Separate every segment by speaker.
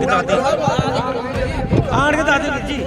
Speaker 1: ਕੇ ਦੱਸ ਦੇ ਆਣ ਕੇ ਦੱਸ ਦੇ ਜੀ।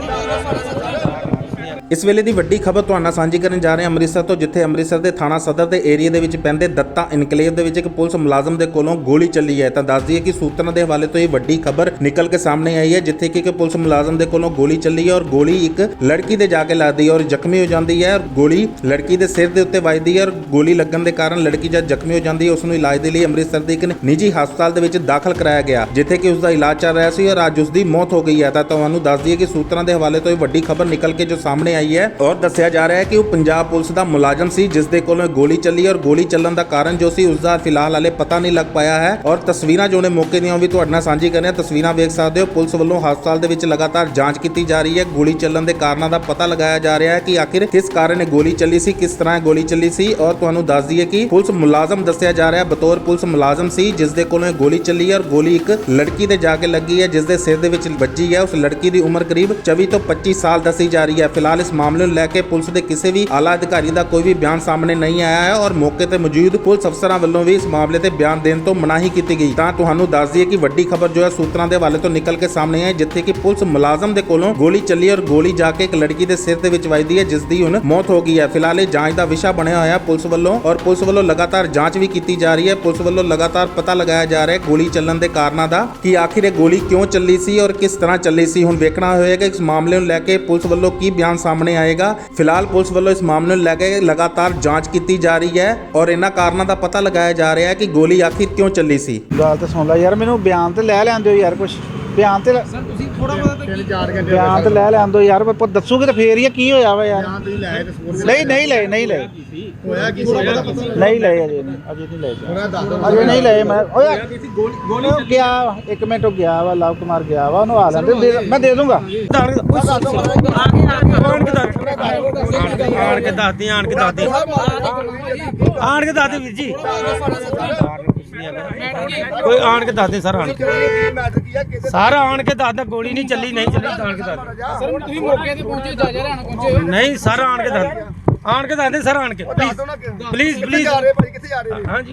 Speaker 2: ਇਸ ਵੇਲੇ ਦੀ ਵੱਡੀ ਖਬਰ ਤੁਹਾਨੂੰ ਨਾਲ ਸਾਂਝੀ ਕਰਨ ਜਾ ਰਹੇ ਹਾਂ ਅੰਮ੍ਰਿਤਸਰ ਤੋਂ, ਜਿੱਥੇ ਅੰਮ੍ਰਿਤਸਰ ਦੇ ਥਾਣਾ ਸਦਰ ਦੇ ਏਰੀਆ ਦੇ ਵਿੱਚ ਪੈਂਦੇ ਦੱਤਾ ਇਨਕਲੇਵ ਦੇ ਵਿੱਚ ਇੱਕ ਪੁਲਿਸ ਮੁਲਾਜ਼ਮ ਦੇ ਕੋਲੋਂ ਗੋਲੀ ਚੱਲੀ ਹੈ। ਤਾਂ ਦੱਸ ਦਈਏ ਕਿ ਸੂਤਰਾਂ ਦੇ ਹਵਾਲੇ ਤੋਂ ਇਹ ਵੱਡੀ ਖਬਰ ਨਿਕਲ ਕੇ ਸਾਹਮਣੇ ਆਈ ਹੈ, ਜਿੱਥੇ ਕਿ ਇੱਕ ਪੁਲਿਸ ਮੁਲਾਜ਼ਮ ਦੇ ਕੋਲੋਂ ਗੋਲੀ ਚੱਲੀ ਹੈ ਔਰ ਗੋਲੀ ਇੱਕ ਲੜਕੀ ਦੇ ਜਾ ਕੇ ਲੱਗਦੀ ਹੈ ਔਰ ਜ਼ਖਮੀ ਹੋ ਜਾਂਦੀ ਹੈ ਔਰ ਗੋਲੀ ਲੜਕੀ ਦੇ ਸਿਰ ਦੇ ਉੱਤੇ ਵੱਜਦੀ ਹੈ ਔਰ ਗੋਲੀ ਲੱਗਣ ਦੇ ਕਾਰਨ ਲੜਕੀ ਜਦ ਜ਼ਖਮੀ ਹੋ ਜਾਂਦੀ ਹੈ, ਉਸ ਨੂੰ ਇਲਾਜ ਦੇ ਲਈ ਅੰਮ੍ਰਿਤਸਰ ਦੇ ਇੱਕ ਨਿੱਜੀ ਹਸਪਤਾਲ ਦੇ ਵਿੱਚ ਦਾਖਲ ਕਰਾਇਆ ਗਿਆ, ਜਿੱਥੇ ਕਿ ਉਸ ਦਾ ਇਲਾਜ ਚੱਲ ਰਿਹਾ ਸੀ ਔਰ ਅੱਜ ਉਸ ਦੀ ਮੌਤ ਹੋ ਗਈ ਹੈ। ਤਾਂ ਤੁਹਾਨੂੰ ਦੱਸ ਦਈਏ ਕਿ ਸੂਤਰਾਂ ਦੇ ਹਵਾਲੇ ਤੋਂ ਇਹ ਵੱਡੀ ਖਬਰ ਨਿਕਲ ਕੇ ਜੋ ਸਾਹਮਣੇ ਆਈ ਹੈ ਔਰ ਦੱਸਿਆ ਜਾ ਰਿਹਾ ਹੈ ਕਿ ਉਹ ਪੰਜਾਬ ਪੁਲਿਸ ਦਾ ਮੁਲਾਜ਼ਮ ਸੀ ਜਿਸ ਦੇ ਕੋਲੋਂ ਇਹ ਗੋਲੀ ਚੱਲੀ ਔਰ ਗੋਲੀ ਚੱਲਣ ਦਾ ਕਾਰਨ ਜੋ ਸੀ ਉਸ ਦਾ ਫਿਲਹਾਲ ਹਾਲੇ ਪਤਾ ਨਹੀਂ ਲੱਗ ਪਾਇਆ ਹੈ ਔਰ ਤਸਵੀਰਾਂ ਜੋ ਨੇ ਮੌਕੇ ਦੀਆਂ ਵੀ ਤੁਹਾਡੇ ਨਾਲ ਸਾਂਝੀ ਕਰ ਰਹੇ ਹਾਂ ਤਸਵੀਰਾਂ ਵੇਖ ਸਕਦੇ ਹੋ, ਪੁਲਿਸ ਵੱਲੋਂ ਹਸਪਤਾਲ ਦੇ ਵਿੱਚ ਲਗਾਤਾਰ ਜਾਂਚ ਕੀਤੀ ਜਾ ਰਹੀ ਹੈ। ਗੋਲੀ ਚੱਲਣ ਦੇ ਕਾਰਨਾਂ ਦਾ ਪਤਾ ਲਗਾਇਆ ਜਾ ਰਿਹਾ ਹੈ ਕਿ ਆਖਿਰ ਕਿਸ ਕਾਰਨ ਇਹ ਗੋਲੀ ਚੱਲੀ ਸੀ, ਕਿਸ ਤਰ੍ਹਾਂ ਗੋਲੀ ਚੱਲੀ ਸੀ ਔਰ ਤੁਹਾਨੂੰ ਦੱਸ ਦਈਏ ਕਿ ਪੁਲਿਸ ਮੁਲਾਜ਼ਮ ਦੱਸਿਆ ਜਾ ਰਿਹਾ ਬਤੌਰ ਪੁਲਿਸ ਮੁਲਾਜ਼ਮ ਸੀ ਜਿਸ ਦੇ ਕੋਲੋਂ ਇਹ ਗੋਲੀ ਚੱਲੀ ਹੈ ਔਰ ਗੋਲੀ ਇੱਕ ਲੜਕੀ ਦੇ ਜਾ ਕੇ ਲੱਗੀ ਹੈ ਜਿਸ ਦੇ ਸਿਰ ਦੇ ਵਿੱਚ ਵੱਜੀ ਹੈ। ਉਸ ਲੜਕੀ ਦੀ ਉਮਰ ਕਰੀਬ 24 ਤੋਂ 25 ਸਾਲ ਦੱਸੀ ਜਾ ਰਹੀ ਹੈ। ਫਿਲਹਾਲ ਇਸ ਮਾਮਲੇ ਨੂੰ ਲੈ ਕੇ ਪੁਲਿਸ ਦੇ ਕਿਸੇ ਵੀ ਆਲਾ ਅਧਿਕਾਰੀ ਦਾ ਕੋਈ ਵੀ ਬਿਆਨ ਸਾਹਮਣੇ ਨਹੀਂ ਆਇਆ ਹੈ ਔਰ ਮੌਕੇ ਤੇ ਮੌਜੂਦ ਪੁਲਿਸ ਅਫਸਰਾਂ ਵੱਲੋਂ ਵੀ ਇਸ ਮਾਮਲੇ ਤੇ ਬਿਆਨ ਦੇਣ ਤੋਂ ਮਨਾਹੀ ਕੀਤੀ ਗਈ। ਤਾਂ ਤੁਹਾਨੂੰ ਦੱਸ ਦਈਏ ਕਿ ਵੱਡੀ ਖਬਰ ਜੋ ਹੈ ਸੂਤਰਾਂ ਦੇ ਹਵਾਲੇ ਤੋਂ ਨਿਕਲ ਕੇ ਸਾਹਮਣੇ ਆਈ, ਜਿੱਥੇ ਕਿ ਪੁਲਿਸ ਮੁਲਾਜ਼ਮ ਦੇ ਕੋਲੋਂ ਗੋਲੀ ਚੱਲੀ ਔਰ ਗੋਲੀ ਜਾ ਕੇ ਇੱਕ ਲੜਕੀ ਦੇ ਸਿਰ ਦੇ ਵਿੱਚ ਵੱਜਦੀ ਹੈ, ਜਿਸ ਦੀ ਹੁਣ ਮੌਤ ਹੋ ਗਈ ਹੈ। ਫਿਲਹਾਲ ਇਹ ਜਾਂਚ ਦਾ ਵਿਸ਼ਾ ਬਣਿਆ ਹੋਇਆ ਪੁਲਿਸ ਵੱਲੋਂ ਔਰ ਪੁਲਿਸ ਵੱਲੋਂ ਲਗਾਤਾਰ ਜਾਂਚ ਵੀ ਕੀਤੀ ਜਾ ਰਹੀ ਹੈ। ਪੁਲਿਸ ਵੱਲੋਂ ਲਗਾਤਾਰ ਪਤਾ ਲਗਾਇਆ ਜਾ ਰਿਹਾ ਹੈ ਗੋਲੀ ਚੱਲਣ ਦੇ ਕਾਰਨਾਂ ਦਾ ਕਿ ਆਖਿਰ ਇਹ ਗੋਲੀ ਕਿਉਂ ਚੱਲੀ ਸੀ ਔਰ ਕਿਸ ਤਰ੍ਹਾਂ ਚੱਲੀ ਸੀ। ਹੁਣ ਵੇਖਣਾ ਹੋਏਗਾ ਇਸ ਮਾਮਲੇ ਨੂੰ ਲੈ ਕੇ ਪੁਲਿਸ ਵੱਲੋਂ ਕੀ ਬਿਆਨ ਸਾਹਮਣੇ ਆਏਗਾ। ਫਿਲਹਾਲ ਪੁਲਿਸ ਵੱਲੋਂ ਇਸ ਮਾਮਲੇ ਨੂੰ ਲੈ ਕੇ ਲਗਾਤਾਰ ਜਾਂਚ ਕੀਤੀ ਜਾ ਰਹੀ ਹੈ ਔਰ ਇਹਨਾਂ ਕਾਰਨਾਂ ਦਾ ਪਤਾ ਲਗਾਇਆ ਜਾ ਰਿਹਾ ਹੈ ਕਿ ਗੋਲੀ ਆਖਿਰ ਕਿਉਂ ਚੱਲੀ ਸੀ।
Speaker 3: ਗੱਲ ਤਾਂ ਸੁਣ ਲੈ ਯਾਰ ਮੈਨੂੰ ਬਿਆਨ ਤੇ ਲੈ ਲੈਂਦੇ ਹੋ ਯਾਰ ਕੁਛ। ਬਿਆਨ ਤੇ ਲੈ-
Speaker 4: ਤੁਸੀਂ ਥੋੜਾ ਬਹੁਤਾ ਤਿੰਨ ਚਾਰ ਘੰਟੇ
Speaker 3: ਬਿਆਨ ਤੇ ਲੈ ਲੈਂਦੇ ਹੋ ਯਾਰ ਪਰ ਦੱਸੋਗੇ ਤਾਂ ਫੇਰ ਹੀ ਆ, ਕੀ ਹੋਇਆ ਵਾ ਯਾਰ?
Speaker 4: ਤੁਸੀਂ ਲੈ ਤੇ ਸਕੂਲ
Speaker 3: ਨਹੀਂ ਨਹੀਂ ਲਏ ਨਹੀਂ ਲਏ।
Speaker 4: ਹੋਇਆ ਕੀ ਸੀ? ਪਤਾ ਪਤਾ
Speaker 3: ਨਹੀਂ ਲਏ ਅਜੇ ਨਹੀਂ ਅਜੇ ਨਹੀਂ ਲਏ।
Speaker 4: ਥੋੜਾ ਦੱਸ ਦਿਓ।
Speaker 3: ਅਜੇ ਨਹੀਂ ਲਏ ਮੈਂ। ਓਏ
Speaker 4: ਗੋਲੀ ਗੋਲੀ
Speaker 3: ਉਹ ਗਿਆ ਵਾ, ਇੱਕ ਮਿੰਟ ਉਹ ਗਿਆ ਵਾ ਲਵ ਕੁਮਾਰ ਗਿਆ ਵਾ ਉਹਨੂੰ ਆ ਲੈਂਦੇ ਦੇ- ਮੈਂ ਦੇ ਦੂੰਗਾ।
Speaker 1: ਆਣ ਕੇ ਦੱਸ ਆਣ ਕੇ ਦੱਸ ਦੇ ਆਣ ਕੇ ਦੱਸ ਦੇ ਆਣ ਕੋਈ ਆਣ ਕੇ ਦੱਸ ਦੇ ਸਰ ਆਣ ਕੇ।
Speaker 4: ਮੈਟਰ ਕੀ। ਆ ਕਿਤੇ
Speaker 1: ਸਾਰਾ ਆਣ ਕੇ ਦੱਸ ਦੇ ਗੋਲੀ ਨਹੀਂ ਚੱਲੀ ਨਹੀਂ ਚੱਲੀ ਤਾਂ ਆਣ ਕੇ ਦੱਸ ਦੇ।
Speaker 5: ਸਰ ਤੁਸੀਂ ਮੌਕੇ ਤੇ ਪਹੁੰਚੇ ਜਾ ਜਾ ਰਹਿਣਾ ਪਹੁੰਚੇ
Speaker 1: ਨਹੀਂ ਸਰ ਆਣ ਕੇ ਦੱਸ ਆਣ ਕੇ ਦੱਸ ਦੇ ਸਰ ਆਣ ਕੇ। ਪਲੀਜ਼ ਪਲੀਜ਼
Speaker 4: ਜਾ ਰਹੇ ਭਾਈ ਕਿੱਥੇ ਜਾ ਰਹੇ
Speaker 1: ਹਾਂਜੀ।